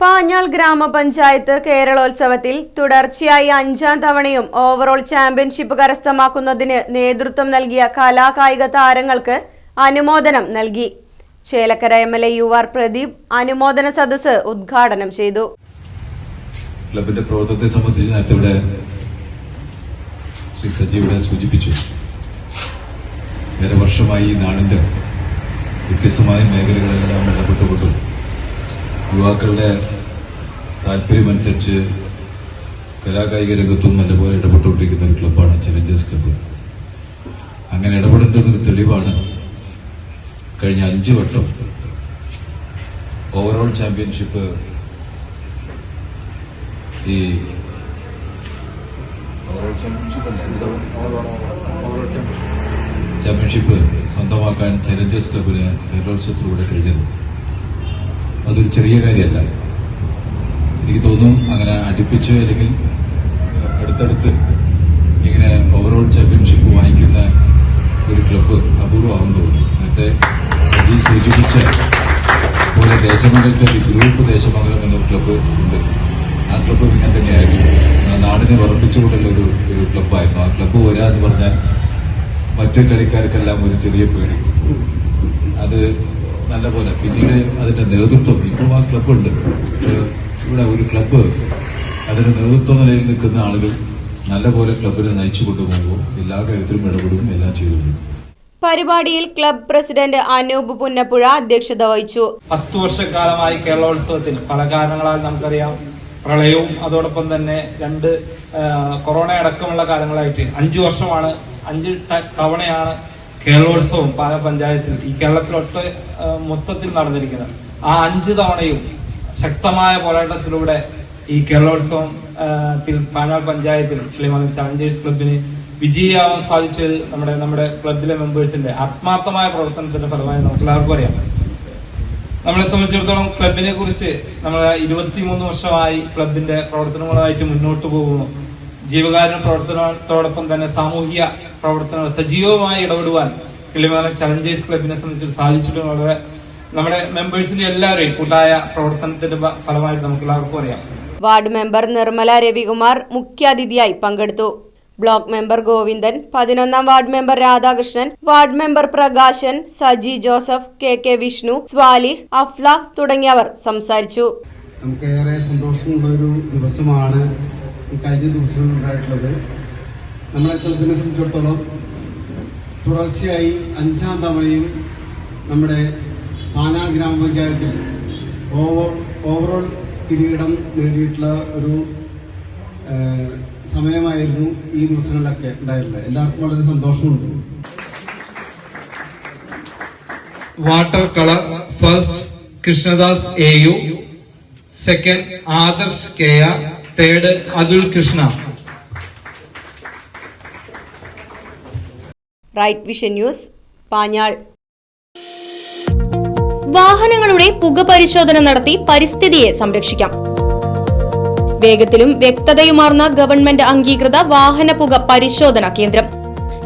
പാഞ്ഞാൾ ഗ്രാമപഞ്ചായത്ത് കേരളോത്സവത്തിൽ തുടർച്ചയായി അഞ്ചാം തവണയും ഓവറോൾ ചാമ്പ്യൻഷിപ്പ് കരസ്ഥമാക്കുന്നതിന് നേതൃത്വം നൽകിയ കലാകായിക താരങ്ങൾക്ക് അനുമോദനം നൽകി. Chelakkara M L A U R Pradeep അനുമോദന സദസ്സ് ഉദ്ഘാടനം ചെയ്തു. ക്ലബിന്റെ പ്രവർത്തനത്തെ സംബന്ധിച്ച് നേരത്തെ ഇവിടെ ശ്രീ സജീവ് ഇവിടെ സൂചിപ്പിച്ചു. ഏറെ വർഷമായി ഈ നാടിന്റെ വ്യത്യസ്തമായ മേഖലകളെല്ലാം ഇടപെട്ടുകൊണ്ടും യുവാക്കളുടെ താല്പര്യമനുസരിച്ച് കലാകായിക രംഗത്തും നല്ലപോലെ ഇടപെട്ടുകൊണ്ടിരിക്കുന്ന ഒരു ക്ലബ്ബാണ് ചലഞ്ചേഴ്സ് ക്ലബ്ബ് അങ്ങനെ ഇടപെടേണ്ടതൊരു തെളിവാണ്. കഴിഞ്ഞ അഞ്ച് വട്ടം ഓവറോൾ ചാമ്പ്യൻഷിപ്പ് ഈ ഓവറോൾ ചാമ്പ്യൻഷിപ്പ്? ചാമ്പ്യൻഷിപ്പ് സ്വന്തമാക്കാൻ ചലഞ്ചേഴ്സ് ക്ലബിന് കേരളോത്സവത്തിലൂടെ കഴിഞ്ഞത്. അതൊരു ചെറിയ കാര്യമല്ല. എനിക്ക് തോന്നും അങ്ങനെ അടുപ്പിച്ച് അല്ലെങ്കിൽ അടുത്തടുത്ത് ഇങ്ങനെ ഓവറോൾ ചാമ്പ്യൻഷിപ്പ് വാങ്ങിക്കുന്ന ഒരു ക്ലബ്ബ് അപൂർവമാകും തോന്നുന്നു. നേരത്തെ സജി സൂചിപ്പിച്ച പോലെ ദേശമംഗലത്തെ ഒരു ഗ്രൂപ്പ് ദേശമംഗലം എന്നൊരു ക്ലബ്ബ് ഉണ്ട്. ആ ക്ലബ്ബ് ഇങ്ങനെ തന്നെയായിരുന്നു നാടിനെ വറപ്പിച്ചുകൊണ്ടുള്ള ഒരു ഒരു ക്ലബ്ബായിരുന്നു ആ ക്ലബ്ബ് വരാ എന്ന് പറഞ്ഞാൽ മറ്റു കളിക്കാർക്കെല്ലാം ഒരു ചെറിയ പേടി. അത് നല്ല പോലെ പിന്നീട് അതിന്റെ നേതൃത്വം ഇപ്പോൾ ആ ക്ലബ്ബുണ്ട് ഇവിടെ ഒരു ക്ലബ്ബ്. അതിന്റെ നേതൃത്വ നിലയിൽ നിൽക്കുന്ന ആളുകൾ നല്ലപോലെ ക്ലബിനെ നയിച്ചു കൊണ്ടുപോകുമ്പോൾ എല്ലാ കാര്യത്തിലും ഇടപെടും എല്ലാം ചെയ്തു പരിപാടിയിൽ ക്ലബ് പ്രസിഡന്റ് അനൂപ് പുന്നപ്പുഴ അധ്യക്ഷത വഹിച്ചു. പത്ത് വർഷക്കാലമായി കേരളോത്സവത്തിൽ പല കാരണങ്ങളാൽ നമുക്കറിയാം. പ്രളയവും അതോടൊപ്പം തന്നെ രണ്ട് കൊറോണ അടക്കമുള്ള കാലങ്ങളായിട്ട് അഞ്ചു വർഷമാണ് അഞ്ച് തവണയാണ് കേരളോത്സവം പല പഞ്ചായത്തിൽ ഈ കേരളത്തിലൊട്ട് മൊത്തത്തിൽ നടന്നിരിക്കുന്നത്. ആ അഞ്ച് തവണയും ശക്തമായ പോരാട്ടത്തിലൂടെ ഈ കേരളോത്സവം ത്തിൽ പാനാൾ പഞ്ചായത്തിൽ കിളിമല ചാലഞ്ചേഴ്സ് ക്ലബിന് വിജയിയാവാൻ സാധിച്ചത് നമ്മുടെ നമ്മുടെ ക്ലബിലെ മെമ്പേഴ്സിന്റെ ആത്മാർത്ഥമായ പ്രവർത്തനത്തിന്റെ ഫലമായി നമുക്ക് എല്ലാവർക്കും അറിയാം. നമ്മളെ സംബന്ധിച്ചിടത്തോളം ക്ലബിനെ കുറിച്ച് നമ്മൾ ഇരുപത്തിമൂന്ന് വർഷമായി ക്ലബിന്റെ പ്രവർത്തനങ്ങളുമായിട്ട് മുന്നോട്ട് പോകുന്നു. ജീവകാരുണ്യ പ്രവർത്തനത്തോടൊപ്പം തന്നെ സാമൂഹിക പ്രവർത്തനങ്ങൾ സജീവമായി ഇടപെടുവാൻ കിളിമാല ചലഞ്ചേഴ്സ് ക്ലബിനെ സംബന്ധിച്ച് സാധിച്ചിട്ടുണ്ട്. വളരെ നമ്മുടെ മെമ്പേഴ്സിന്റെ എല്ലാവരെയും കൂട്ടായ പ്രവർത്തനത്തിന്റെ ഫലമായിട്ട് നമുക്ക് എല്ലാവർക്കും അറിയാം. വാർഡ് മെമ്പർ നിർമ്മല രവികുമാർ മുഖ്യാതിഥിയായി പങ്കെടുത്തു. ബ്ലോക്ക് മെമ്പർ ഗോവിന്ദൻ പതിനൊന്നാം ward member Radhakrishnan ward member Prakashan Saji Joseph K K Vishnu Swalih Afla തുടങ്ങിയവർ സംസാരിച്ചു. നമുക്കേറെ സന്തോഷമുള്ള ഒരു ദിവസമാണ്. ഈ കഴിഞ്ഞ ദിവസങ്ങളിൽ ഉണ്ടായിട്ടുള്ളത്. നമ്മളെ ക്ലബിനെ സംബന്ധിച്ചിടത്തോളം തുടർച്ചയായി അഞ്ചാം തവണയും നമ്മുടെ പാനാ ഗ്രാമപഞ്ചായത്തിൽ ഓവർ ഓവറോൾ കിരീടം നേടിയിട്ടുള്ള ഒരു സമയമായിരുന്നു ഈ ദിവസങ്ങളിലൊക്കെ ഉണ്ടായിട്ടുള്ളത്. എല്ലാവർക്കും വളരെ സന്തോഷമുണ്ട്. Water colour first Krishnadas A U second Adarsh K R third Athul Krishna. Right Vision News Panjal വാഹനങ്ങളുടെ പുക പരിശോധന നടത്തി പരിസ്ഥിതിയെ സംരക്ഷിക്കാം. വേഗത്തിലും വ്യക്തതയുമാർന്ന ഗവൺമെന്റ് അംഗീകൃത വാഹന പുക പരിശോധന കേന്ദ്രം.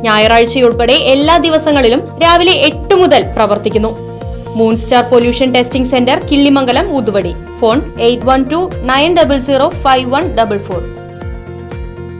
ഞായറാഴ്ചയുൾപ്പെടെ എല്ലാ ദിവസങ്ങളിലും രാവിലെ എട്ട് മുതൽ പ്രവർത്തിക്കുന്നു. Moon Star pollution testing centre Killimangalam Uthuvadi phone eight one two nine double zero five one double four